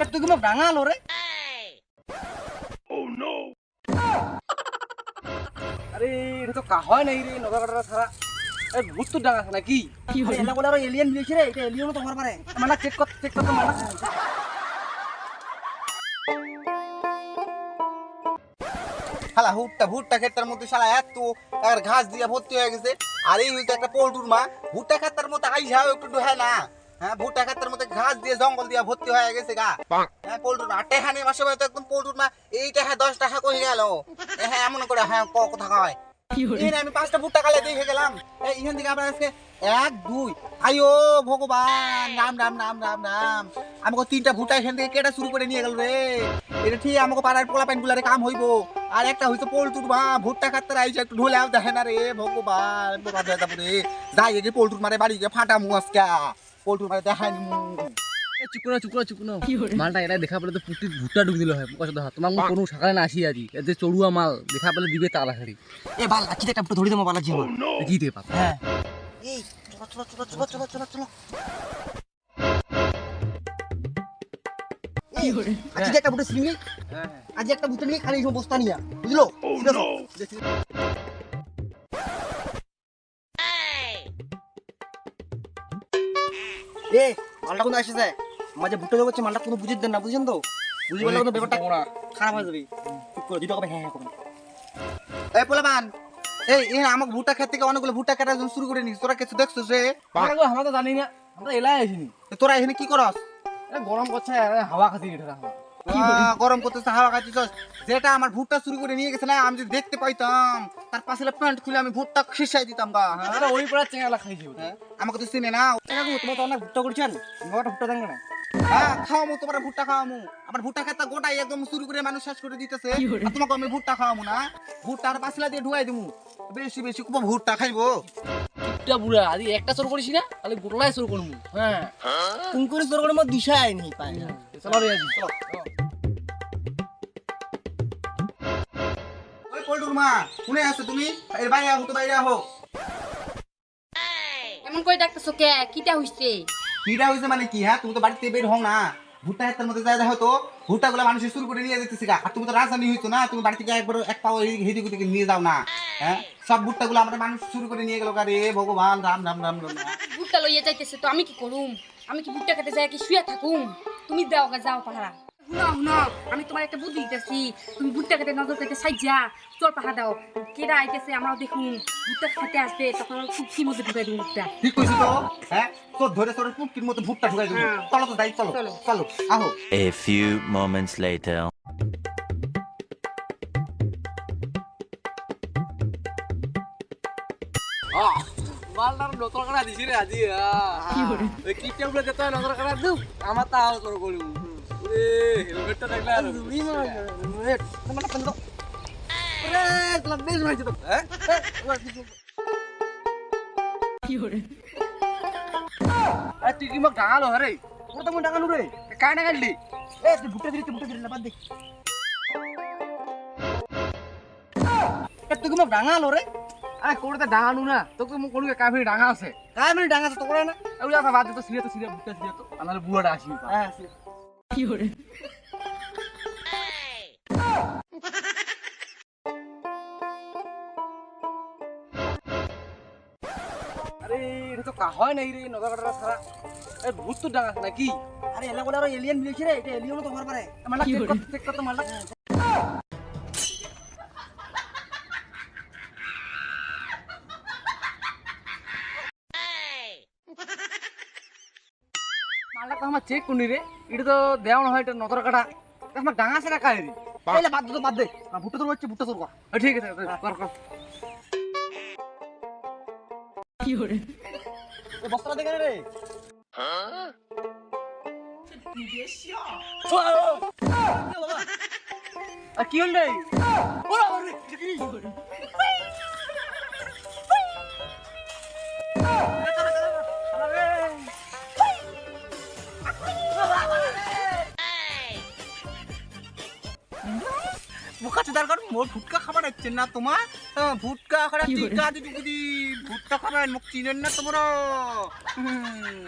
এ, তুই কোনো ডাঙালো রে? আরে এটা তো কাহয় নাই রে নগর কাটা ছাড়া এ ভূত তো ডাঙা আছে নাকি আরে এলা বলে আর এলিয়েন বিলেছে রে এটা এলিয়েন তো হবার পারে মানে চেক কর চেক কর তো মানে শালা হুটটা ভুট্টা ক্ষেতের মধ্যে শালা এত আর ঘাস দিয়ে ভর্তি হয়ে গেছে। আর এই হইতো একটা পোল্টুর মা ভুট্টা খেতার মধ্যে আইসা একটু ডুহে না। হ্যাঁ ভুট্টা ক্ষেতের মধ্যে ঘাস দিয়ে জঙ্গল দিয়ে ভর্তি হয়ে গেছে গা। হ্যাঁ পোল্টুর মা টেহা মাসে তো একদম পোল্টুর মা এই টাকা দশ টাকা কই গেল? হ্যাঁ এমন করে হ্যাঁ ক কথা নে, আমি পাঁচটা ভুট্টা কালে দেখে গেলাম। এই থেকে আপনার আজকে এক দুই আইও ভগবান রাম রাম রাম রাম রাম। আমাকে তিনটা ভুট্টা এখান থেকে কেটা শুরু করে নিয়ে গেল রে। এটা ঠিক আমাকে পাড়ার পোলা প্যান্ট গুলারে কাম হইব। আর একটা হইতো পোল্টুর মা ভুট্টা খাতে আইছে একটু ঢোলে দেখে না রে ভগবান রে যাই গে পোল্টুর মারে বাড়ি গিয়ে ফাটা মু আজকা। পোল্টুর মারে দেখাই মু চুকুনো চুকুনো চুকুনো মালটা এটা দেখা পেলে তো পুটি ভুট্টা ঢুক দিল হয় পয়সা দেখা মই কোনো সকালে না আসি আজি। এতে চড়ুয়া মাল দেখা পেলে দিবে তাড়াতাড়ি। এ বাল কি একটা ধরে দেবো বালাজি আমার। কি দিয়ে পাবো হ্যাঁ। এই চলো চলো চলো চলো চলো চলো চলো। আজকে একটা বুটে সিলিং হ্যাঁ। আজ একটা বুটে নিয়ে খালি বস্তা নিয়া বুঝলো? এ মালটা কোনো আসে যায় মাঝে ভুট্টা হচ্ছে মালটা কোনো বুঝে দেন না বুঝছেন তো? বুঝে পারলে কিন্তু ব্যাপারটা খারাপ হয়ে যাবে। চুপ করে দুটো কবে হ্যাঁ হ্যাঁ করুন এই পোলাবান এই এ আমাকে ভুট্টা খেতে থেকে অনেকগুলো ভুট্টা কাটা শুরু করে নিস তোরা কিছু দেখছিস রে? আমরা তো জানি না আমরা এলাই আসিনি। তোরা এখানে কি করস? গরম করছে হাওয়া খাচ্ছি এটা হাওয়া গরম করতেছে হাওয়া খাচ্ছিস যেটা আমার ভুট্টা শুরু করে নিয়ে গেছে না আমি যদি দেখতে পাইতাম তার পাশে প্যান্ট খুলে আমি ভুট্টা খিসাই দিতাম গা হ্যাঁ? ওই পড়া চেঙ্গালা খাইছি হ্যাঁ? আমাকে তো চিনে না। তোমার তো অনেক ভুট্টা করছেন। ভুট্টা দেন না হ্যাঁ খাওয়ামু তোমার ভুট্টা খাওয়ামু। আমার ভুট্টা খেতে গোটাই একদম শুরু করে মানুষ শেষ করে দিতেছে। আর তোমাকে আমি ভুট্টা খাওয়ামু না। ভুট্টা আর পাশলা দিয়ে দিমু। বেশি বেশি খুব ভুট্টা খাইবো। ভুট্টা বুড়া আদি একটা করিস না তাহলে গোটলাই শুরু করব হ্যাঁ। তুমি করে তোর করে মো দিশাই নি পাই চলো রে আজি। ওই পল্টুর মা শুনে আছো তুমি? এর বাইরে আহো তো বাইরে আহো। এমন করে ডাকতেছো কে? কিটা হইছে? কিটা হয়েছে মানে কি হ্যাঁ? তুমি তো বাড়িতে বের হও না। ভুট্টা হাতের মধ্যে যায় দেখো তো ভুট্টা গুলো মানুষ শুরু করে নিয়ে যেতেছে গা। আর তুমি তো রাজধানী হইতো না তুমি বাড়ি থেকে একবার এক পাও নিয়ে যাও না হ্যাঁ? সব ভুট্টা গুলো আমরা মানুষ শুরু করে নিয়ে গেল রে ভগবান রাম রাম রাম রাম রাম। ভুট্টা লইয়া যাইতেছে তো আমি কি করুম? আমি কি ভুট্টা খেতে যাই কি শুয়ে থাকুম? তুমি দাও গা যাও পাহারা। শুনো শুনো আমি তোমার একটা বুদ্ধি দিতেছি। তুমি ভুট্টা খেতে নজর খেতে সাইজা চল পাহাড় দাও। কেডা আইতেছে আমরাও দেখুন। ভুট্টা খেতে আসবে তখন খুব কি মধ্যে ঢুকাই দিন ভুট্টা। ঠিক কইছি তো? হ্যাঁ? তোর ধরে তোর পুটকির মতো ভুট্টা ঢুকাই দেবো। হ্যাঁ। চলো তো যাই চলো চলো। চলো আহো। A few moments later. মালটার নতর কাটা দিছি রে আজি ওই কিটা বলে? যেতে নতর কাটা দিও। আমার করিব। তো হ্যাঁ তুই মোক ডাঙালো তো রে ভুট্টা ভুট্টা দিলি না না তোকে মোক কোন কাই ডাঙা আছে কাই মানে ডাঙাছে তো করে না ওই বাদ তো সিরিয়া তো সিরিয়া বুটটা সিরিয়া তো আনালে আসি হ্যাঁ আরে এটা তো কাহয় নাই রে কাটা ছাড়া এ ভূত তো ডাঙা আছে নাকি আরে এলা বলে আর এলিয়েন বিলেছে রে এটা এলিয়েন তো হবার পারে মালা চেক কর চেক কর মালা তো আমার চেক কোনি রে। এটা তো দেওয়া হয় এটা নজর কাটা। আমার ডাঙা না কাই রে এলা বাদ দে তো বাদ দে। না, ভুট্টা তোর হচ্ছে ভুট্টা তোর কর। ঠিক আছে কর কর। এ বস্তাটা দেখে রে। কি হল রে? মুখাচ্ছে দরকার মোর ভুটকা খাবার হচ্ছে না তোমার? ভুটকা খাবার টিকা দিদি ভুটকা খাবার মুখ চিনেন না তোমরা? হুম।